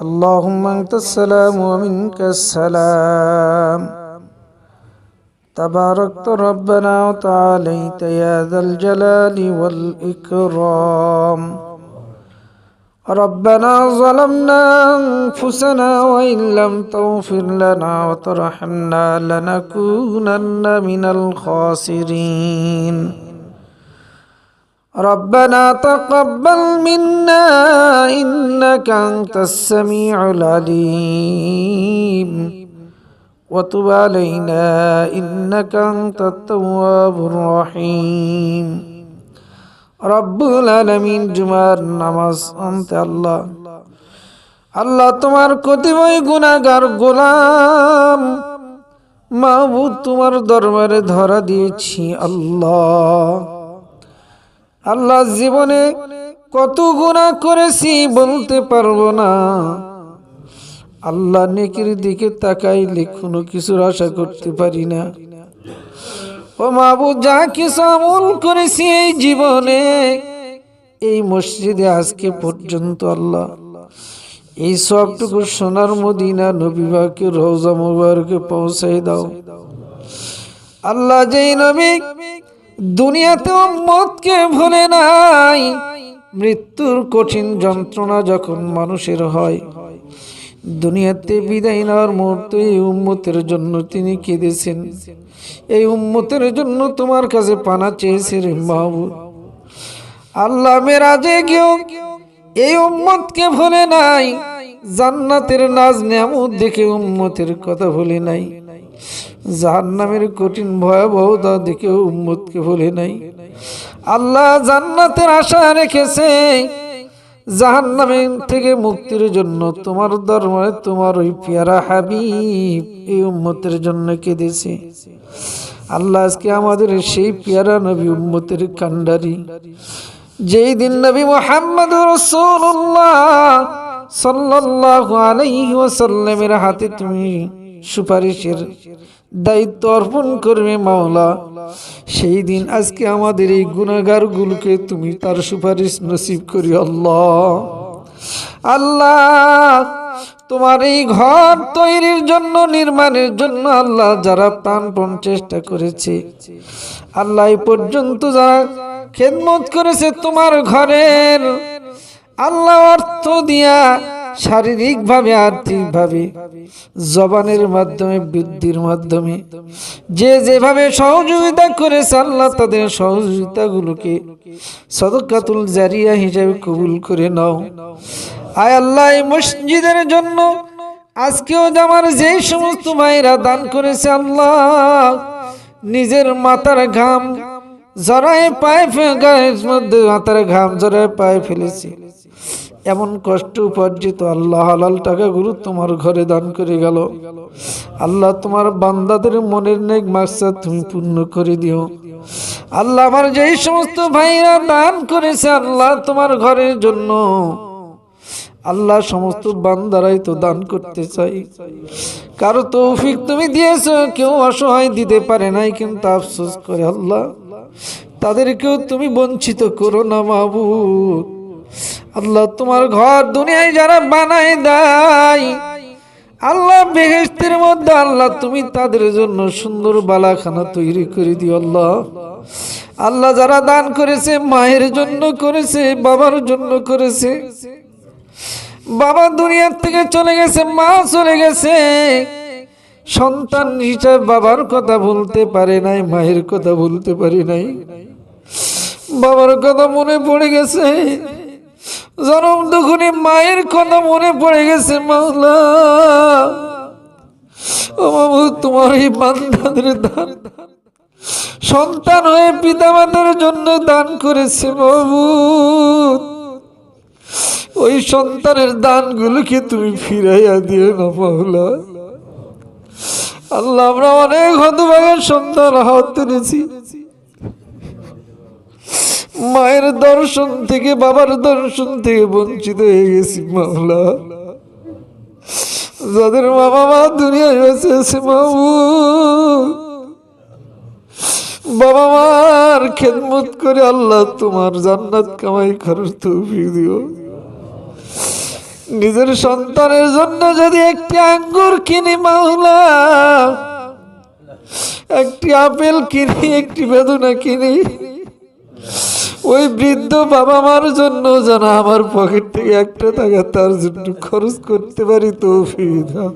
اللهم أنت السلام ومنك السلام. تباركت ربنا وتعاليت يا ذا الجلال والإكرام. ربنا ظلمنا أنفسنا وإن لم تغفر لنا وترحمنا لنكونن من الخاسرين. ربنا تقبل منا إنك أنت السميع العليم وتب علينا إنك أنت التواب الرحيم রব্বুল আলমিন জুমার নামাজ আনতে আল্লাহ আল্লাহ তোমার কতিপয় গুণাগার গোলাম মাহবুদ তোমার দরবারে ধরা দিয়েছি আল্লাহ আল্লাহ জীবনে কত গুণা করেছি বলতে পারব না। আল্লাহ নেকির দিকে তাকাইলে কোনো কিছুর আশা করতে পারি না। ও মাবু যা কিছু আমল করেছি এই জীবনে, এই মসজিদে আজকে পর্যন্ত আল্লাহ, এই সবটুকু সোনার মদিনা নবীবাকে রোজা মুবারকে পৌঁছাই দাও। আল্লাহ যেই নবী দুনিয়াতে মতকে ভুলে নাই। মৃত্যুর কঠিন যন্ত্রণা যখন মানুষের হয়, দুনিয়াতে বিদায় নেওয়ার মুহূর্তে এই উম্মতের জন্য তিনি কেঁদেছেন। এই উম্মতের জন্য তোমার কাছে পানা চেয়েছে রে মাহবুব। আল্লাহ মেরাজে গিয়েও এই উম্মতকে ভুলে নাই। জান্নাতের নাজ নেমত দেখে উম্মতের কথা ভুলে নাই। জাহান্নামের কঠিন ভয়াবহতা দেখে উম্মতকে ভুলে নাই। আল্লাহ জান্নাতের আশা রেখেছে জাহান্নামের থেকে মুক্তির জন্য তোমার দরবারে তোমার ওই পেয়ারা হাবিব এই উম্মতের জন্য কেঁদেছে। আল্লাহ আজকে আমাদের সেই পেয়ারা নবী উম্মতের কান্ডারি যেই দিন নবী মোহাম্মদ রসুল্লাহ সাল্লাল্লাহু আলাইহি ওয়াসাল্লামের হাতে তুমি সুপারিশের দায়িত্ব অর্পণ করবে মাওলা। সেই দিন আজকে আমাদের এই গুণাগার গুলোকে তুমি তার সুপারিশ নসিব করি আল্লাহ। আল্লাহ, তোমার এই ঘর তৈরির জন্য, নির্মাণের জন্য আল্লাহ যারা প্রাণপণ চেষ্টা করেছে, আল্লাহ পর্যন্ত যারা খেদমত করেছে তোমার ঘরের আল্লাহ অর্থ দিয়া শারীরিকভাবে, আর্থিকভাবে, জবানের মাধ্যমে, বৃদ্ধির মাধ্যমে, যে যেভাবে সহযোগিতা করেছে আল্লাহ তাদের সহযোগিতাগুলোকে সদকাতুল জারিয়া হিসাবে কবুল করে নাও। আয় আল্লাহ মসজিদের জন্য আজকেও আমার যেই সমস্ত ভাইরা দান করেছে আল্লাহ, নিজের মাথার ঘাম জড়ায় পায়ে গায়ের মধ্যে মাথার ঘাম জড়ায় পায়ে ফেলেছে। এমন কষ্ট উপার্জিত আল্লাহ হালাল টাকা গুরু তোমার ঘরে দান করে গেল। আল্লাহ তোমার বান্দাদের মনের নেক মাকসাদ তুমি পূর্ণ করে দিও। আল্লাহ আমার যেই সমস্ত ভাইরা দান করেছে আল্লাহ তোমার ঘরের জন্য। আল্লাহ সমস্ত বান্দারাই তো দান করতে চাই। কারও তৌফিক তুমি দিয়েছ, কেউ অসহায় দিতে পারে নাই, কিন্তু আফসোস করে আল্লাহ, তাদেরকেও তুমি বঞ্চিত করো না মাহবুব। আল্লাহ তোমার ঘর দুনিয়ায় যারা বানায় দেয়, আল্লাহ বেহেস্তের মধ্যে আল্লাহ তুমি তাদের জন্য সুন্দর বালাখানা তৈরি করে দিও আল্লাহ। আল্লাহ যারা দান করেছে, মায়ের জন্য করেছে, বাবার জন্য করেছে। বাবা দুনিয়ার থেকে চলে গেছে, মা চলে গেছে। সন্তান হিসাবে বাবার কথা বলতে পারে নাই, মায়ের কথা বলতে পারে নাই। বাবার কথা মনে পড়ে গেছে। জনম দুখুনি মায়ের কথা মনে পড়ে গেছে, মাওলা। ও বাবু, তোমার এই বান্ধাদের দান। সন্তান হয়ে পিতা মাতার জন্য দান করেছে বাবু। ওই সন্তানের দানগুলোকে তুমি ফিরাইয়া দিও না, মাওলা। আল্লাহ, আমরা অনেক হতভাগের সন্তান হাত তুলেছি। মায়ের দর্শন থেকে, বাবার দর্শন থেকে বঞ্চিত হয়ে গেছি মাওলা। যাদের বাবা মা দুনিয়ায় বেঁচে আছে বাবু বাবা মার খেদমত করে আল্লাহ তোমার জান্নাত কামাই খরচ তৌফিক দিও। নিজের সন্তানের জন্য যদি একটি আঙ্গুর কিনি মাওলা, একটি আপেল কিনি, একটি বেদনা কিনি ওই বৃদ্ধ বাবা মার জন্য যেন আমার পকেট থেকে একটা টাকা তার জন্য খরচ করতে পারি দাও।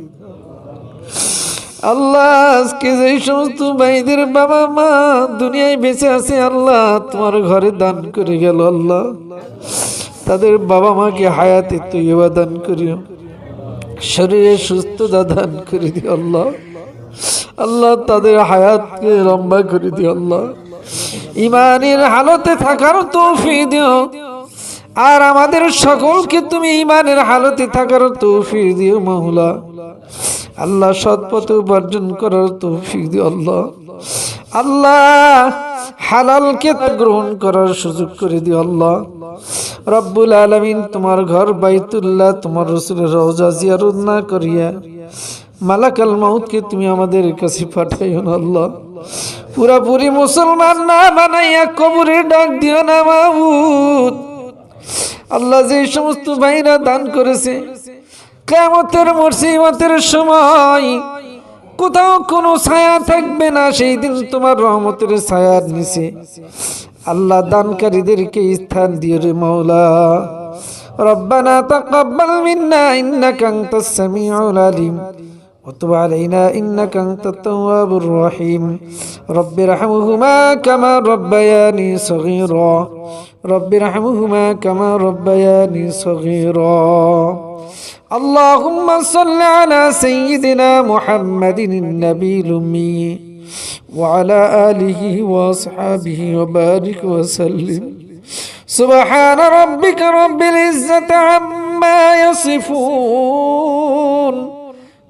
আল্লাহ, আজকে যে সমস্ত ভাইদের বাবা মা দুনিয়ায় বেঁচে আছে, আল্লাহ তোমার ঘরে দান করে গেল, আল্লাহ। তাদের বাবা মাকে হায়াতে তৈবা দান করিও। শরীরে সুস্থতা দান করে দিও, আল্লাহ। আল্লাহ তাদের হায়াতকে লম্বা করে দিও, আল্লাহ। ইমানের হালতে থাকার তৌফি দিও। আর আমাদের সকলকে তুমি ইমানের হালতে থাকার তৌফি দিও মহুলা আল্লাহ সৎ পথে উপার্জন করার তৌফিক দিও আল্লাহ। আল্লাহ হালালকে গ্রহণ করার সুযোগ করে দিও আল্লাহ। রব্বুল আলমিন তোমার ঘর বাইতুল্লাহ, তোমার রসুলের রওজা জিয়ারত না করিয়া মালাকাল মাউতকে তুমি আমাদের কাছে পাঠাইও না আল্লাহ পুরাপুরি মুসলমান না বানাইয়া কবরে ডাক দিও না মাহবুদ আল্লাহ যে সমস্ত ভাইরা দান করেছে কেমতের মুসিবতের সময় কোথাও কোনো ছায়া থাকবে না সেই দিন তোমার রহমতের ছায়ার নিচে আল্লাহ দানকারীদেরকে স্থান দিও রে মৌলা ربنا تقبل منا إنك أنت السميع العليم وتب علينا إنك أنت التواب الرحيم. رب ارحمهما كما ربياني صغيرا. رب ارحمهما كما ربياني صغيرا. اللهم صل على سيدنا محمد النبي الأمي وعلى آله وأصحابه وبارك وسلم. سبحان ربك رب العزة عما يصفون.